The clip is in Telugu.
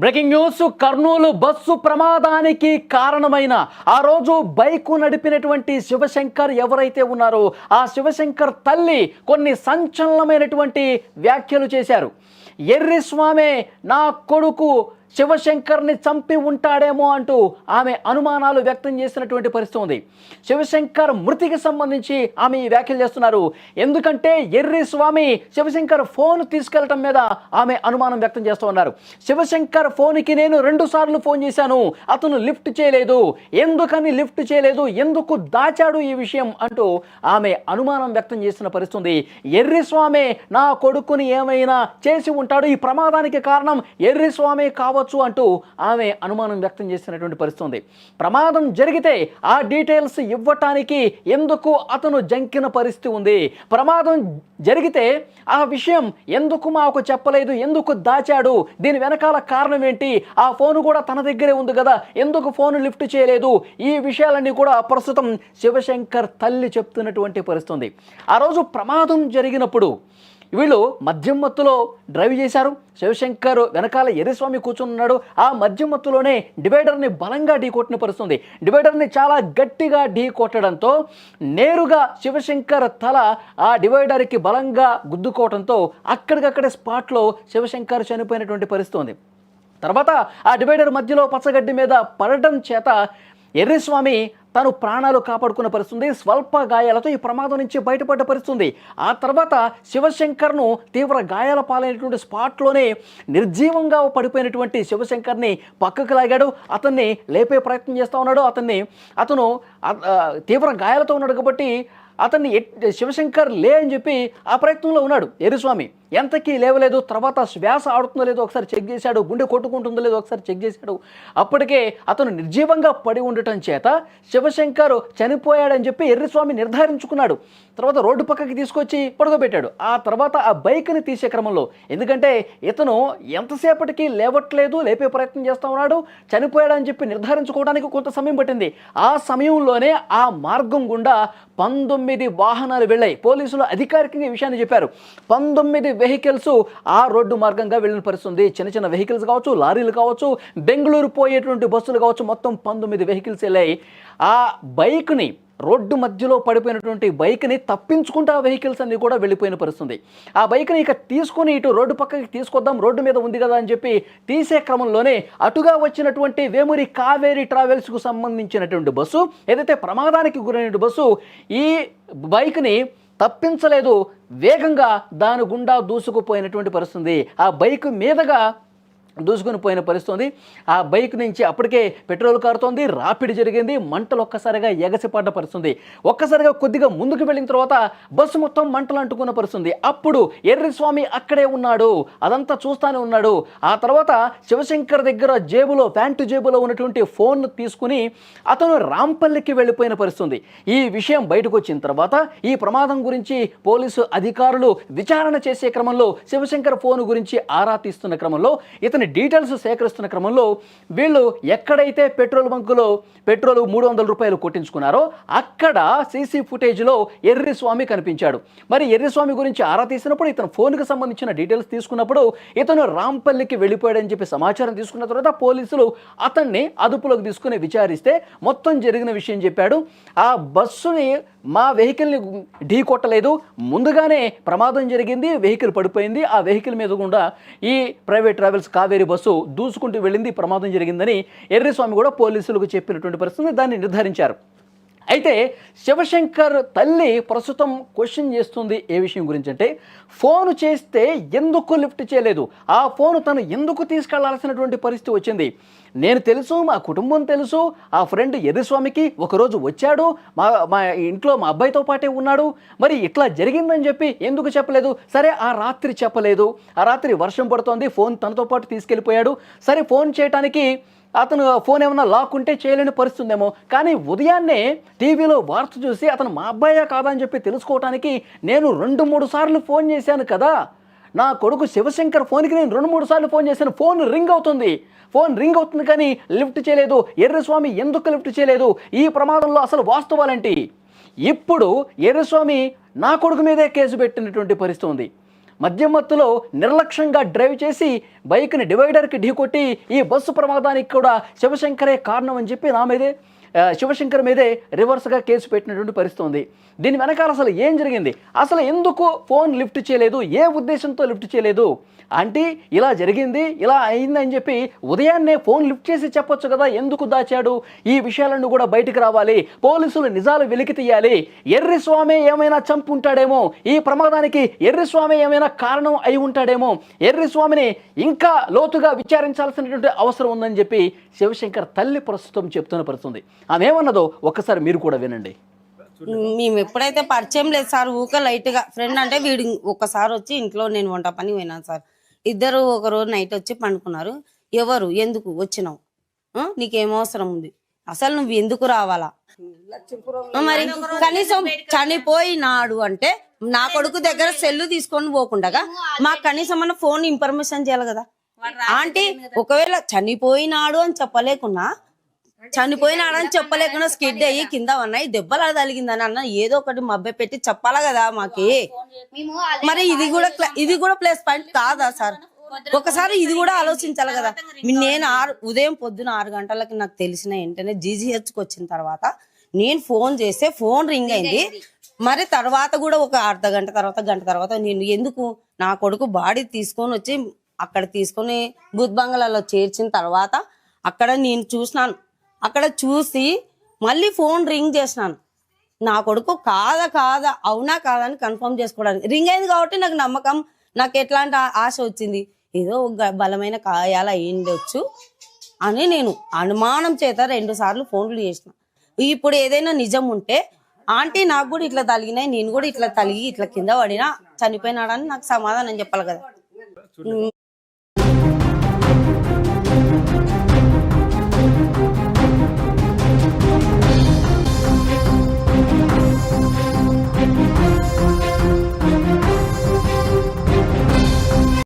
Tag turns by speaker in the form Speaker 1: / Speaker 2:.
Speaker 1: బ్రేకింగ్ న్యూస్ కర్నూలు బస్సు ప్రమాదానికి కారణమైన ఆ రోజు బైకు నడిపినటువంటి శివశంకర్ ఎవరైతే ఉన్నారో ఆ శివశంకర్ తల్లి కొన్ని సంచలనమైనటువంటి వ్యాఖ్యలు చేశారు. ఎర్రి స్వామి నా కొడుకు శివశంకర్ని చంపి ఉంటాడేమో అంటూ ఆమె అనుమానాలు వ్యక్తం చేసినటువంటి పరిస్థితి ఉంది. శివశంకర్ మృతికి సంబంధించి ఆమె ఈ వ్యాఖ్యలు చేస్తున్నారు. ఎందుకంటే ఎర్రి స్వామి శివశంకర్ ఫోన్ తీసుకెళ్ళటం మీద ఆమె అనుమానం వ్యక్తం చేస్తూ ఉన్నారు. శివశంకర్ ఫోన్కి నేను రెండు సార్లు ఫోన్ చేశాను. అతను లిఫ్ట్ చేయలేదు. ఎందుకని లిఫ్ట్ చేయలేదు? ఎందుకు దాచాడు ఈ విషయం అంటూ ఆమె అనుమానం వ్యక్తం చేసిన పరిస్థితి ఎర్రి స్వామి నా కొడుకుని ఏమైనా చేసి ఉంటాడు. ఈ ప్రమాదానికి కారణం ఎర్రి స్వామి కావచ్చు. అంటూ ఆమె అనుమానం వ్యక్తం చేసినటువంటి పరిస్థితి ఉంది. ప్రమాదం జరిగితే ఆ డీటెయిల్స్ ఇవ్వటానికి ఎందుకు అతను జంకిన పరిస్థితి ఉంది? ప్రమాదం జరిగితే ఆ విషయం ఎందుకు మాకు చెప్పలేదు? ఎందుకు దాచాడు? దీని వెనకాల కారణం ఏంటి? ఆ ఫోన్ కూడా తన దగ్గరే ఉంది కదా. ఎందుకు ఫోన్ లిఫ్ట్ చేయలేదు? ఈ విషయాలన్నీ కూడా ప్రస్తుతం శివశంకర్ తల్లి చెప్తున్నటువంటి పరిస్థితి ఉంది. ఆ రోజు ప్రమాదం జరిగినప్పుడు వీళ్ళు మద్యం మత్తులో డ్రైవ్ చేశారు. శివశంకర్ వెనకాల ఎర్రస్వామి కూర్చున్నాడు. ఆ మద్యం మత్తులోనే డివైడర్ని బలంగా ఢీ కొట్టిన పరుస్తుంది డివైడర్ని చాలా గట్టిగా ఢీ కొట్టడంతో నేరుగా శివశంకర్ తల ఆ డివైడర్కి బలంగా గుద్దుకోవడంతో అక్కడికక్కడే స్పాట్లో శివశంకర్ చనిపోయినటువంటి పరిస్థితుంది. తర్వాత ఆ డివైడర్ మధ్యలో పచ్చగడ్డి మీద పడటం చేత ఎర్రస్వామి తను ప్రాణాలు కాపాడుకున్న పరిస్థితుంది స్వల్ప గాయాలతో ఈ ప్రమాదం నుంచి బయటపడ్డ పరిస్థితుంది. ఆ తర్వాత శివశంకర్ను తీవ్ర గాయాల పాలైనటువంటి స్పాట్లోనే నిర్జీవంగా పడిపోయినటువంటి శివశంకర్ని పక్కకు లాగాడు. అతన్ని లేపే ప్రయత్నం చేస్తూ ఉన్నాడు. అతన్ని అతను తీవ్ర గాయాలతో ఉన్నాడు కాబట్టి అతన్ని శివశంకర్ లే అని చెప్పి ఆ ప్రయత్నంలో ఉన్నాడు. ఎరుస్వామి ఎంతకీ లేవలేదు తర్వాత శ్వాస ఆడుతుందో లేదో ఒకసారి చెక్ చేశాడు గుండె కొట్టుకుంటుందో లేదో ఒకసారి చెక్ చేశాడు. అప్పటికే అతను నిర్జీవంగా పడి ఉండటం చేత శివశంకర్ చనిపోయాడని చెప్పి ఎర్రిస్వామి నిర్ధారించుకున్నాడు. తర్వాత రోడ్డు పక్కకి తీసుకొచ్చి పడుకోబెట్టాడు. ఆ తర్వాత ఆ బైక్ని తీసే క్రమంలో ఎందుకంటే ఇతను ఎంతసేపటికి లేవట్లేదు లేపే ప్రయత్నం చేస్తూ ఉన్నాడు చనిపోయాడని చెప్పి నిర్ధారించుకోవడానికి కొంత సమయం పట్టింది. ఆ సమయంలోనే ఆ మార్గం గుండా పంతొమ్మిది వాహనాలు వెళ్ళాయి. పోలీసులు అధికారికంగా ఈ విషయాన్ని చెప్పారు. పంతొమ్మిది వెహికల్స్ ఆ రోడ్డు మార్గంగా వెళ్ళిన పరిస్థితుంది. చిన్న చిన్న వెహికల్స్ కావచ్చు లారీలు కావచ్చు బెంగళూరు పోయేటువంటి బస్సులు కావచ్చు మొత్తం పంతొమ్మిది వెహికల్స్ వెళ్ళాయి. ఆ బైక్ని రోడ్డు మధ్యలో పడిపోయినటువంటి బైక్ని తప్పించుకుంటూ ఆ వెహికల్స్ అన్ని కూడా వెళ్ళిపోయిన పరిస్థితుంది. ఆ బైక్ని ఇక తీసుకొని ఇటు రోడ్డు పక్కకి తీసుకొద్దాం రోడ్డు మీద ఉంది కదా అని చెప్పి తీసే క్రమంలోనే అటుగా వచ్చినటువంటి వేమూరి కావేరి ట్రావెల్స్కు సంబంధించినటువంటి బస్సు ఏదైతే ప్రమాదానికి గురైన బస్సు ఈ బైక్ని తప్పించలేదు. వేగంగా దాని గుండా దూసుకుపోయినటువంటి పరిస్థితి. ఆ బైక్ మీదగా దూసుకుని పోయిన పరిస్థితుంది. ఆ బైక్ నుంచి అప్పటికే పెట్రోల్ కారుతోంది రాపిడి జరిగింది మంటలు ఒక్కసారిగా ఎగసిపడ్డ పరిస్థితుంది. ఒక్కసారిగా కొద్దిగా ముందుకు వెళ్ళిన తర్వాత బస్సు మొత్తం మంటలు అంటుకున్న పరిస్థితుంది. అప్పుడు ఎర్రిస్వామి అక్కడే ఉన్నాడు అదంతా చూస్తానే ఉన్నాడు. ఆ తర్వాత శివశంకర్ దగ్గర జేబులో ప్యాంటు జేబులో ఉన్నటువంటి ఫోన్ తీసుకుని అతను రాంపల్లికి వెళ్ళిపోయిన పరిస్థితుంది. ఈ విషయం బయటకు వచ్చిన తర్వాత ఈ ప్రమాదం గురించి పోలీసు అధికారులు విచారణ చేసే క్రమంలో శివశంకర్ ఫోన్ గురించి ఆరా తీస్తున్న క్రమంలో ఇతను డీటెయిల్స్ సేకరిస్తున్న క్రమంలో వీళ్ళు ఎక్కడైతే పెట్రోల్ బంకులో పెట్రోల్ మూడు వందల రూపాయలు కొట్టించుకున్నారో అక్కడ సీసీ ఫుటేజ్లో ఎర్రిస్వామి కనిపించాడు. మరి ఎర్రిస్వామి గురించి ఆరా తీసినప్పుడు ఇతను ఫోన్కి సంబంధించిన డీటెయిల్స్ తీసుకున్నప్పుడు ఇతను రాంపల్లికి వెళ్ళిపోయాడని చెప్పి సమాచారం తీసుకున్న తర్వాత పోలీసులు అతన్ని అదుపులోకి తీసుకుని విచారిస్తే మొత్తం జరిగిన విషయం చెప్పాడు. ఆ బస్సుని మా వెహికల్ని ఢీ కొట్టలేదు. ముందుగానే ప్రమాదం జరిగింది. వెహికల్ పడిపోయింది. ఆ వెహికల్ మీద కూడా ఈ ప్రైవేట్ ట్రావెల్స్ కావేరి బస్సు దూసుకుంటూ వెళ్ళింది ప్రమాదం జరిగిందని ఎర్రస్వామి కూడా పోలీసులకు చెప్పినటువంటి పరిస్థితి దాన్ని నిర్ధారించారు. అయితే శివశంకర్ తల్లి ప్రస్తుతం క్వశ్చన్ చేస్తుంది ఏ విషయం గురించి అంటే ఫోన్ చేస్తే ఎందుకు లిఫ్ట్ చేయలేదు? ఆ ఫోన్ తను ఎందుకు తీసుకెళ్ళాల్సినటువంటి పరిస్థితి వచ్చింది? నేను తెలుసు మా కుటుంబం తెలుసు ఆ ఫ్రెండ్ ఎదుస్వామికి ఒకరోజు వచ్చాడు మా మా ఇంట్లో మా అబ్బాయితో పాటే ఉన్నాడు మరి ఇట్లా జరిగిందని చెప్పి ఎందుకు చెప్పలేదు? సరే ఆ రాత్రి చెప్పలేదు. ఆ రాత్రి వర్షం పడుతోంది ఫోన్ తనతో పాటు తీసుకెళ్ళిపోయాడు. సరే ఫోన్ చేయటానికి అతను ఫోన్ ఏమైనా లాక్ ఉంటే చేయలేని పరిస్థితి ఉందేమో కానీ ఉదయాన్నే టీవీలో వార్త చూసి అతను మా అబ్బాయే కాదని చెప్పి తెలుసుకోవటానికి నేను రెండు మూడు సార్లు ఫోన్ చేశాను కదా. నా కొడుకు శివశంకర్ ఫోన్కి నేను రెండు మూడు సార్లు ఫోన్ చేశాను. ఫోన్ రింగ్ అవుతుంది. ఫోన్ రింగ్ అవుతుంది కానీ లిఫ్ట్ చేయలేదు. ఎర్రస్వామి ఎందుకు లిఫ్ట్ చేయలేదు? ఈ ప్రమాదంలో అసలు వాస్తవాలేంటి? ఇప్పుడు ఎర్రస్వామి నా కొడుకు మీదే కేసు పెట్టినటువంటి పరిస్థితి ఉంది. మధ్యమత్తులో నిర్లక్ష్యంగా డ్రైవ్ చేసి బైక్ని డివైడర్కి ఢీకొట్టి ఈ బస్సు ప్రమాదానికి కూడా శివశంకరే కారణం అని చెప్పి నా మీదే శివశంకర్ మీదే రివర్స్గా కేసు పెట్టినటువంటి పరిస్థితి ఉంది. దీని వెనకాల అసలు ఏం జరిగింది? అసలు ఎందుకు ఫోన్ లిఫ్ట్ చేయలేదు? ఏ ఉద్దేశంతో లిఫ్ట్ చేయలేదు? అంటే ఇలా జరిగింది ఇలా అయిందని చెప్పి ఉదయాన్నే ఫోన్ లిఫ్ట్ చేసి చెప్పొచ్చు కదా ఎందుకు దాచాడు? ఈ విషయాలను కూడా బయటకు రావాలి. పోలీసులు నిజాలు వెలికి తీయాలి. ఎర్రి స్వామి ఏమైనా చంపు ఉంటాడేమో ఈ ప్రమాదానికి ఎర్రి స్వామి ఏమైనా కారణం అయి ఉంటాడేమో ఎర్రి స్వామిని ఇంకా లోతుగా విచారించాల్సినటువంటి అవసరం ఉందని చెప్పి శివశంకర్ తల్లి ప్రస్తుతం చెప్తున్న పరిస్థితుంది ఆమె ఏమన్నదో ఒక్కసారి మీరు కూడా వినండి.
Speaker 2: మేము ఎప్పుడైతే పరిచయం లేదు సార్ ఊక లైట్గా ఫ్రెండ్ అంటే వీడు ఒకసారి వచ్చి ఇంట్లో నేను వంట పని పోయినాను సార్. ఇద్దరు ఒక రోజు నైట్ వచ్చి పండుకున్నారు. ఎవరు? ఎందుకు? వచ్చినావు? నీకేం అవసరం ఉంది? అసలు నువ్వు ఎందుకు రావాలా? మరి కనీసం చనిపోయినాడు అంటే నా కొడుకు దగ్గర సెల్లు తీసుకొని పోకుండగా మాకు కనీసం మన ఫోన్ ఇన్ఫర్మేషన్ చేయాలి కదా. ఆంటీ ఒకవేళ చనిపోయినాడు అని చెప్పలేకున్నా చనిపోయినాడని చెప్పలేకుండా స్కిడ్ అయ్యి కింద ఉన్నాయి దెబ్బలు అది తగిలిందని అన్న ఏదో ఒకటి మభ్య పెట్టి చెప్పాలా కదా మాకి? మరి ఇది కూడా ఇది కూడా ప్లేస్ పాయింట్ కాదా సార్? ఒకసారి ఇది కూడా ఆలోచించాలి కదా. నేను ఆరు ఉదయం పొద్దున ఆరు గంటలకి నాకు తెలిసిన వెంటనే జీజీహెచ్కి వచ్చిన తర్వాత నేను ఫోన్ చేస్తే ఫోన్ రింగ్ అయింది. మరి తర్వాత కూడా ఒక అర్ధ గంట తర్వాత గంట తర్వాత నేను ఎందుకు నా కొడుకు బాడీ తీసుకొని వచ్చి అక్కడ తీసుకొని బుద్ధ బంగ్లాలో చేర్చిన తర్వాత అక్కడ నేను చూసినాను. అక్కడ చూసి మళ్ళీ ఫోన్ రింగ్ చేసినాను. నా కొడుకు కాదా కాదా అవునా కాదా అని కన్ఫర్మ్ చేసుకోవడానికి. రింగ్ అయింది కాబట్టి నాకు నమ్మకం నాకు ఎట్లాంటి ఆశ వచ్చింది. ఏదో ఒక బలమైన కాయాల అయ్యిండొచ్చు అని నేను అనుమానం చేత రెండు సార్లు ఫోన్లు చేసిన. ఇప్పుడు ఏదైనా నిజం ఉంటే ఆంటీ నాకు కూడా ఇట్లా తలిగినాయి నేను కూడా ఇట్లా తలిగి ఇట్లా కింద పడినా చనిపోయినాడని నాకు సమాధానం చెప్పాలి కదా.